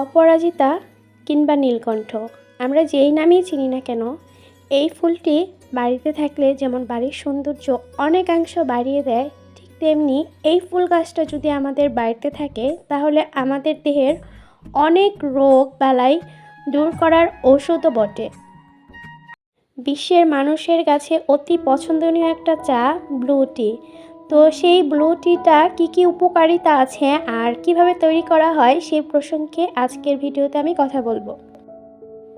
অপরাজিতা কিংবা নীলকণ্ঠ। আমরা যেই নামেই চিনি না কেন, এই ফুলটি বাড়িতে থাকলে যেমন বাড়ির সৌন্দর্য অনেকাংশ বাড়িয়ে দেয়, ঠিক তেমনি এই ফুল গাছটা যদি আমাদের বাড়িতে থাকে, তাহলে আমাদের দেহের অনেক রোগ বালাই দূর করার ঔষধও বটে। বিশ্বের মানুষের কাছে অতি পছন্দনীয় একটা চা ব্লু টি। তো সেই ব্লু টিটা কী কী উপকারিতা আছে আর কীভাবে তৈরি করা হয় সেই প্রসঙ্গে আজকের ভিডিওতে আমি কথা বলব।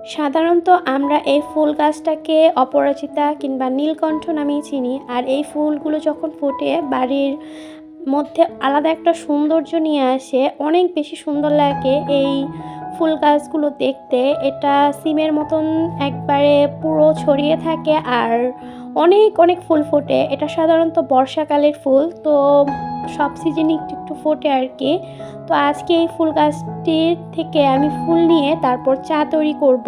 সাধারণত আমরা এই ফুল গাছটাকে অপরাজিতা কিংবা নীলকণ্ঠ নামেই চিনি আর এই ফুলগুলো যখন ফোটে, বাড়ির মধ্যে আলাদা একটা সৌন্দর্য নিয়ে আসে, অনেক বেশি সুন্দর লাগে এই ফুল গাছগুলো দেখতে। এটা সিমের মতন একবারে পুরো ছড়িয়ে থাকে আর অনেক অনেক ফুল ফোটে। এটা সাধারণত বর্ষাকালের ফুল, তো সব সিজনে একটু একটু ফোটে আর কি। তো আজকে এই ফুল গাছটির থেকে আমি ফুল নিয়ে তারপর চা তৈরি করব।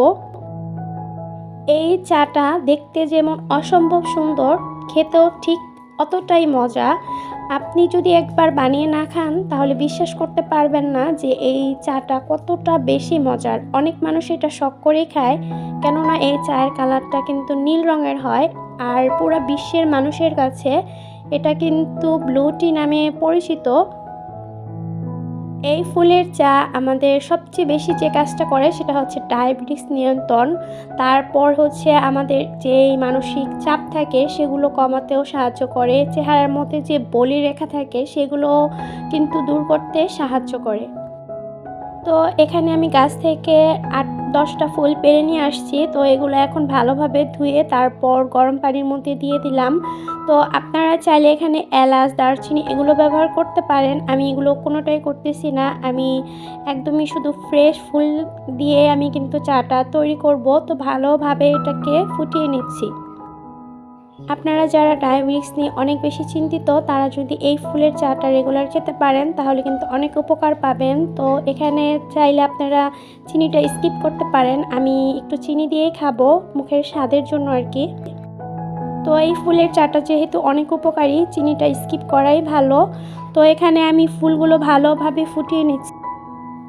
এই চাটা দেখতে যেমন অসম্ভব সুন্দর, খেতেও ঠিক অতটাই মজা। আপনি যদি একবার বানিয়ে না খান, তাহলে বিশ্বাস করতে পারবেন না যে এই চাটা কতটা বেশি মজার। অনেক মানুষ এটা শখ করেই খায়, কেননা এই চায়ের কালারটা কিন্তু নীল রঙের হয়। আর পুরো বিশ্বের মানুষের কাছে এটা কিন্তু ব্লু টি নামে পরিচিত। এই ফুলের চা আমাদের সবচেয়ে বেশি যে কাজটা করে সেটা হচ্ছে ডায়াবেটিস নিয়ন্ত্রণ। তারপর হচ্ছে আমাদের যেই মানসিক চাপ থাকে সেগুলো কমাতেও সাহায্য করে। চেহারার মধ্যে যে বলি রেখা থাকে সেগুলো কিন্তু দূর করতে সাহায্য করে। তো এখানে আমি গাছ থেকে আট দশটা ফুল পেরে নিয়ে আসছি। তো এগুলো এখন ভালোভাবে ধুয়ে তারপর গরম পানির মধ্যে দিয়ে দিলাম। তো আপনারা চাইলে এখানে এলাচ, দারচিনি এগুলো ব্যবহার করতে পারেন। আমি এগুলো কোনোটাই করতেছি না। আমি একদমই শুধু ফ্রেশ ফুল দিয়ে আমি কিন্তু চাটা তৈরি করব। তো ভালোভাবে এটাকে ফুটিয়ে নিচ্ছি। আপনারা যারা ডায়াবেটিস নিয়ে অনেক বেশি চিন্তিত, তারা যদি এই ফুলের চাটা রেগুলার খেতে পারেন, তাহলে কিন্তু অনেক উপকার পাবেন। তো এখানে চাইলে আপনারা চিনিটা স্কিপ করতে পারেন। আমি একটু চিনি দিয়েই খাব, মুখের স্বাদের জন্য আর কি। তো এই ফুলের চাটা যেহেতু অনেক উপকারী, চিনিটা স্কিপ করাই ভালো। তো এখানে আমি ফুলগুলো ভালোভাবে ফুটিয়ে নিচ্ছি।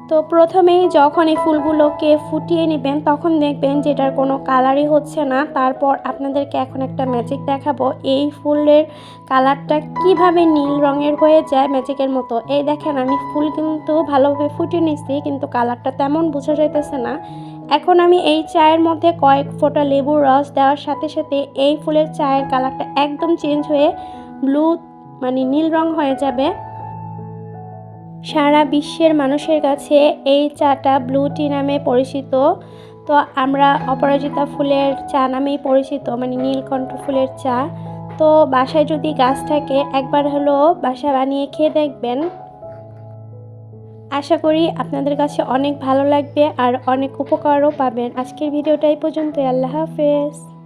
তো প্রথমেই যখন এই ফুলগুলোকে ফুটিয়ে নেবেন, তখন দেখবেন যে এটার কোনো কালারই হচ্ছে না। তারপর আপনাদেরকে এখন একটা ম্যাজিক দেখাবো। এই ফুলের কালারটা কীভাবে নীল রঙের হয়ে যায় ম্যাজিকের মতো? এই দেখেন, আমি ফুল কিন্তু ভালোভাবে ফুটিয়ে নিচ্ছি কিন্তু কালারটা তেমন বোঝা যাইতেছে না। এখন আমি এই চায়ের মধ্যে কয়েক ফোঁটা লেবুর রস দেওয়ার সাথে সাথে এই ফুলের চায়ের কালারটা একদম চেঞ্জ হয়ে ব্লু মানে নীল রং হয়ে যাবে। সারা বিশ্বের মানুষের কাছে এই চাটা ব্লু টি নামে পরিচিত। তো আমরা অপরাজিতা ফুলের চা নামেই পরিচিত মানে নীলকণ্ঠ ফুলের চা। তো বাসায় যদি গাছ থাকে, একবার হলো বাসা বানিয়ে খেয়ে দেখবেন। আশা করি আপনাদের কাছে অনেক ভালো লাগবে আর অনেক উপকারও পাবেন। আজকের ভিডিওটা এই আল্লাহ হাফেজ।